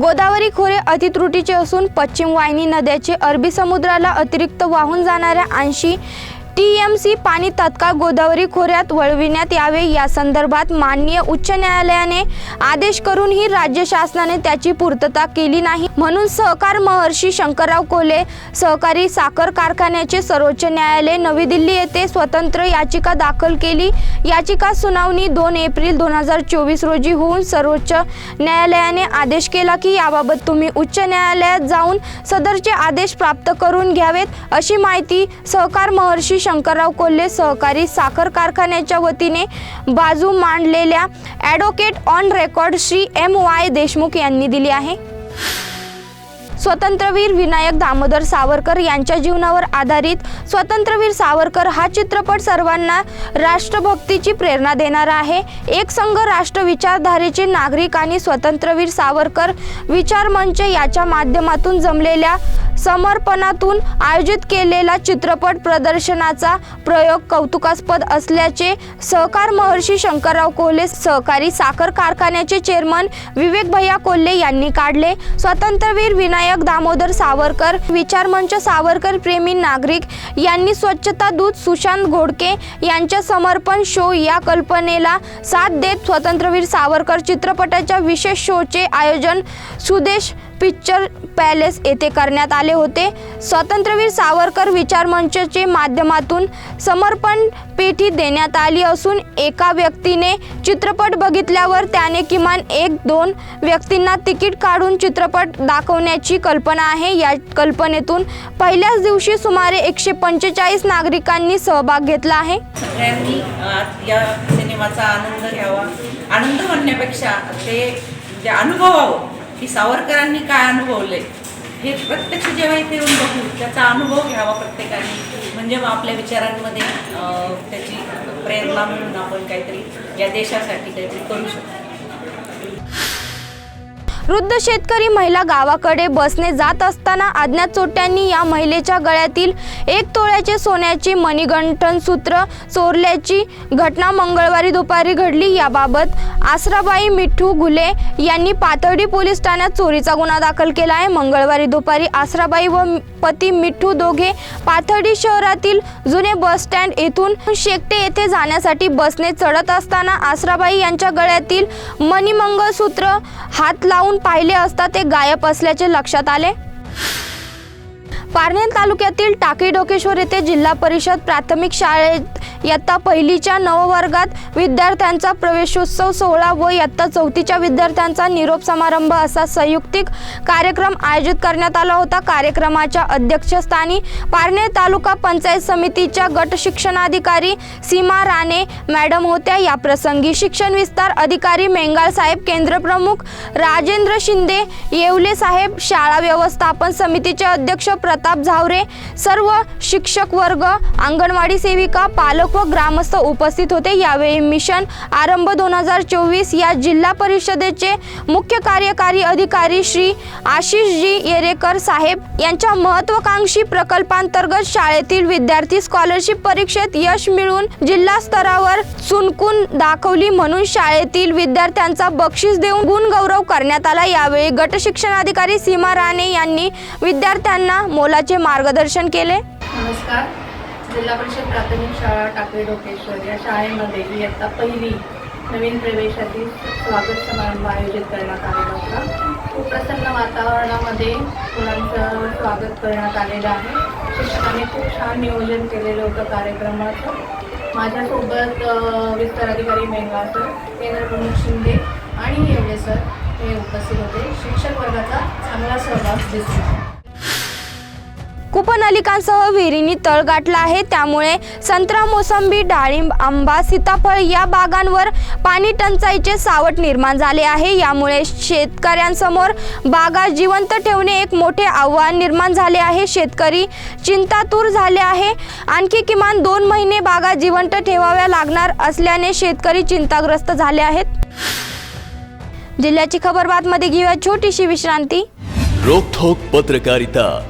गोदावरी खोरे अतित्रुटीचे असून पश्चिम वाहिनी नद्याचे अरबी समुद्राला अतिरिक्त वाहून जाणाऱ्या ऐंशी टी एम सी पाणी तत्काळ गोदावरी खोऱ्यात वळविण्यात यावे. या संदर्भात माननीय उच्च न्यायालयाने आदेश करूनही राज्य शासनाने त्याची पूर्तता केली नाही. म्हणून सहकार महर्षी शंकरराव कोले सहकारी साखर कारखान्याचे सर्वोच्च न्यायालय नवी दिल्ली येथे स्वतंत्र याचिका दाखल केली. याचिका सुनावणी दोन एप्रिल दोन हजार चोवीस रोजी होऊन सर्वोच्च न्यायालयाने आदेश केला की याबाबत तुम्ही उच्च न्यायालयात जाऊन सदरचे आदेश प्राप्त करून घ्यावेत अशी माहिती सहकार महर्षी शंकरराव कोल्हे सहकारी साखर कारखान्याच्या वतीने बाजू मांडलेल्या advocate on record Shri M Y Deshmukh यांनी दिली आहे. स्वतंत्रवीर विनायक दामोदर सावरकर यांच्या जीवनावर आधारित स्वतंत्रवीर सावरकर हा चित्रपट सर्वांना राष्ट्रभक्तीची प्रेरणा देणारा आहे. एक संघ राष्ट्र विचारधारेचे नागरिक आणि स्वतंत्रवीर सावरकर विचार मंच याच्या माध्यमातून जमलेल्या समर्पणातून आयोजित केलेला चित्रपट प्रदर्शनाचा प्रयोग कौतुकास्पद असल्याचे सहकार महर्षी शंकरराव कोल्हे सहकारी साखर कारखान्याचे चेअरमन विवेक भैया कोल्हे यांनी काढले. स्वतंत्रवीर विनायक दामोदर सावरकर विचारमंच सावरकर प्रेमी नागरिक यांनी स्वच्छता दूत सुशांत घोडके यांच्या समर्पण शो या कल्पनेला साथ देत स्वतंत्रवीर सावरकर चित्रपटाच्या विशेष शोचे आयोजन सुदेश पिक्चर पॅलेस येथे करण्यात आले होते. स्वातंत्र्यवीर सावरकर विचार मंचचे माध्यमातून समर्पण पेठी देण्यात आली असून एका व्यक्तीने चित्रपट बघितल्यावर त्याने किमान एक दोन व्यक्तींना तिकीट काढून चित्रपट दाखवण्याची कल्पना आहे. या कल्पनेतून पहिल्याच दिवशी सुमारे एकशे पंचेचाळीस नागरिकांनी सहभाग घेतला आहे. सगळ्यांनी या सिनेमाचा आनंद घ्यावा. आनंद म्हणण्यापेक्षा ते म्हणजे अनुभवावं. की सावरकरांनी काय अनुभवले? हे प्रत्यक्ष जेव्हा इथे येऊन बघू त्याचा अनुभव घ्यावा प्रत्येकाने. म्हणजे मग आपल्या विचारांमध्ये त्याची प्रेरणा मिळून आपण काहीतरी या देशासाठी काहीतरी करू शकतो. वृद्ध शेतकरी महिला गावाकडे बसने जात असताना अज्ञात चोट्यांनी या महिलेच्या गळ्यातील एक तोळ्याचे सोन्याचे मणिगंठन सूत्र चोरल्याची घटना मंगळवारी दुपारी घडली. याबाबत आसराबाई मिठू घुले यांनी पाथर्डी पोलीस ठाण्यात चोरीचा गुन्हा दाखल केला आहे. मंगळवारी दुपारी आसराबाई व पती मिठू दोघे पाथर्डी शहरातील जुने बस स्टँड येथून शेकटे येथे जाण्यासाठी बसने चढत असताना आसराबाई यांच्या गळ्यातील मणिमंगळसूत्र हात लावून पाहिले असता ते गायब असल्याचे लक्षात आले? पारनेर तालुक्यातील टाकी डोकेश्वर येथे जिल्हा परिषद प्राथमिक शाळेत इयत्ता पहिलीच्या नववर्गात विद्यार्थ्यांचा प्रवेशोत्सव सोहळा व इयत्ता चौथीच्या विद्यार्थ्यांचा निरोप समारंभ असा संयुक्तिक कार्यक्रम आयोजित करण्यात आला होता. कार्यक्रमाच्या अध्यक्षस्थानी पारनेर तालुका पंचायत समितीच्या गट शिक्षणाधिकारी सीमा राणे मॅडम होत्या. या प्रसंगी शिक्षण विस्तार अधिकारी मेंगाळ साहेब केंद्रप्रमुख राजेंद्र शिंदे येवले साहेब शाळा व्यवस्थापन समितीचे अध्यक्ष प्र प्रताप झावरे सर्व शिक्षक वर्ग अंगणवाडी सेविका पालक व ग्रामस्थ उपस्थित होते. यावेळी मिशन आरंभ दोन हजार चोवीस या जिल्हा परिषदेचे मुख्य कार्यकारी अधिकारी श्री आशिषजी येरेकर साहेब यांच्या महत्वाकांक्षी प्रकल्पांतर्गत शाळेतील विद्यार्थी स्कॉलरशिप परीक्षेत यश मिळवून जिल्हा स्तरावर चुनकून दाखवली म्हणून शाळेतील विद्यार्थ्यांचा बक्षीस देऊन गुणगौरव करण्यात आला. यावेळी गट शिक्षणाधिकारी सीमा राणे यांनी विद्यार्थ्यांना मोलाचे मार्गदर्शन केले? नमस्कार. जिल्हा परिषद प्राथमिक शाळा टाकळी डोकेश्वर या शाळेमध्ये इयत्ता पहिली नवीन प्रवेशातील स्वागत समारंभ आयोजित करण्यात आलेला होता. खूप प्रसन्न वातावरणामध्ये मुलांचं स्वागत करण्यात आलेलं आहे. शिक्षकांनी खूप छान नियोजन केलेलं होतं कार्यक्रमाचं. माझ्यासोबत विस्तार अधिकारी मेंगा सर केंद्रप्रमुख शिंदे आणि येवले सर हे उपस्थित होते. शिक्षक वर्गाचा चांगला सहभाग दिसला कूपनलिकांसह विहिरींनी तळ गाठला आहे. त्यामुळे संत्रा मोसंबी डाळिंब आंबा सीताफळ या बागांवर पाणी टंचाईचे सावट निर्माण झाले आहे. यामुळे शेतकऱ्यांसमोर बागा जिवंत ठेवणे एक मोठे आव्हान निर्माण झाले आहे. शेतकरी चिंतातूर झाले आहे. आणखी किमान दोन महिने बागा जिवंत ठेवाव्या लागणार असल्याने शेतकरी चिंताग्रस्त झाले आहेत. जिल्ह्याची खबर बातमध्ये घेऊया छोटीशी विश्रांती. रोखोक पत्रकारिता.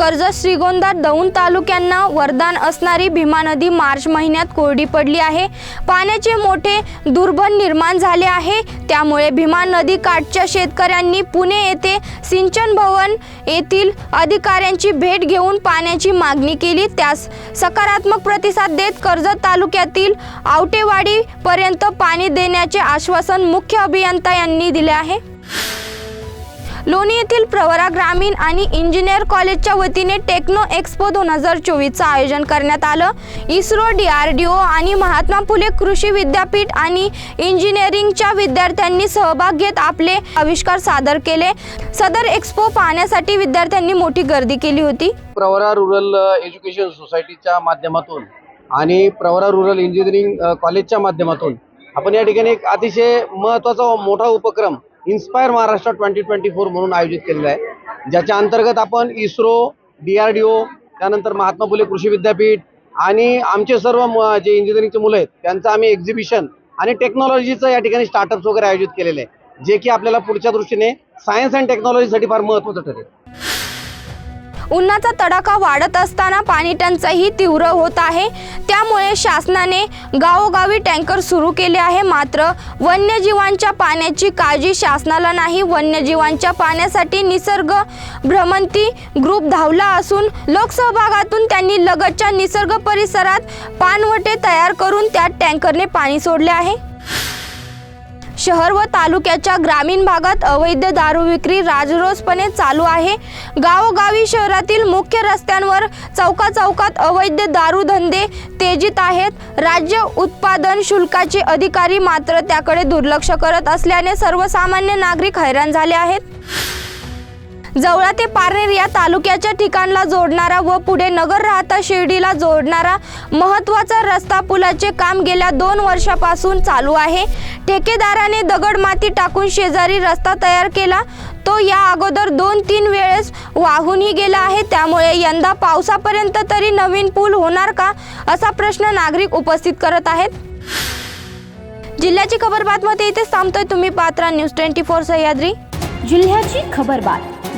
कर्जत श्रीगोंदा दौंड तालुक्यांना वरदान असणारी भीमा नदी मार्च महिन्यात कोरडी पडली आहे. पाण्याचे मोठे दुर्बन निर्माण झाले आहे. त्यामुळे भीमा नदी काठच्या शेतकऱ्यांनी पुणे येथे सिंचन भवन येथील अधिकाऱ्यांची भेट घेऊन पाण्याची मागणी केली. त्यास सकारात्मक प्रतिसाद देत कर्जत तालुक्यातील आवटेवाडीपर्यंत पाणी देण्याचे आश्वासन मुख्य अभियंता यांनी दिले आहे. लोणी येथील प्रवरा ग्रामीण आणि इंजिनियर कॉलेजच्या वतीने टेक्नो एक्सपो दोन हजार चोवीसचं आयोजन करण्यात आलं. ISRO D R D O आणि महात्मा फुले कृषी विद्यापीठ आणि इंजिनिअरिंगच्या विद्यार्थ्यांनी सहभाग घेत आपले आविष्कार सादर केले. सदर एक्सपो पाहण्यासाठी विद्यार्थ्यांनी मोठी गर्दी केली होती. प्रवरा रुरल एज्युकेशन सोसायटीच्या माध्यमातून आणि प्रवरा रुरल इंजिनिअरिंग कॉलेजच्या माध्यमातून आपण या ठिकाणी एक अतिशय महत्त्वाचा मोठा उपक्रम inspire Maharashtra twenty twenty four म्हणून आयोजित केलेलं आहे. ज्याच्या अंतर्गत आपण ISRO D R D O त्यानंतर महात्मा फुले कृषी विद्यापीठ आणि आमचे सर्व जे इंजिनिअरिंगचे मुलं आहेत त्यांचं आम्ही एक्झिबिशन आणि टेक्नॉलॉजीचं या ठिकाणी स्टार्टअप्स वगैरे आयोजित केलेले आहे जे की आपल्याला पुढच्या दृष्टीने सायन्स अँड टेक्नॉलॉजीसाठी फार महत्त्वाचं ठरेल. उन्हाचा तडाखा वाढत असताना पाणी टंचाई तीव्र होत आहे. त्यामुळे शासनाने गावोगावी टँकर सुरू केले आहे. मात्र वन्यजीवांच्या पाण्याची काळजी शासनाला नाही. वन्यजीवांच्या पाण्यासाठी निसर्ग भ्रमंती ग्रुप धावला असून लोकसहभागातून त्यांनी लगतच्या निसर्ग परिसरात पानवटे तयार करून त्यात टँकरने पाणी सोडले आहे. शहर व तालुक्याच्या ग्रामीण भागात अवैध दारू विक्री राजरोसपणे चालू आहे. गावोगावी शहरातील मुख्य रस्त्यांवर चौका चौकात अवैध दारू धंदे तेजीत आहेत. राज्य उत्पादन शुल्काचे अधिकारी मात्र त्याकडे दुर्लक्ष करत असल्याने सर्वसामान्य नागरिक हैराण झाले आहेत. जवळा ते पारनेर या तालुक्याच्या ठिकाणला जोडणारा व पुढे नगर राहता शिर्डीला जोडणारा महत्त्वाचा रस्ता पुलाचे काम गेल्या दोन वर्षापासून चालू आहे. ठेकेदाराने दगड माती टाकून शेजारी रस्ता तयार केला. तो या अगोदर दोन तीन वेळेस वाहूनही गेला आहे. त्यामुळे यंदा पावसापर्यंत तरी नवीन पूल होणार का असा प्रश्न नागरिक उपस्थित करत आहेत. जिल्ह्याची खबर बातमध्ये इथेच थांबतोय. तुम्ही पात्रा न्यूज ट्वेंटी फोर सह्याद्री. जिल्ह्याची खबर बात.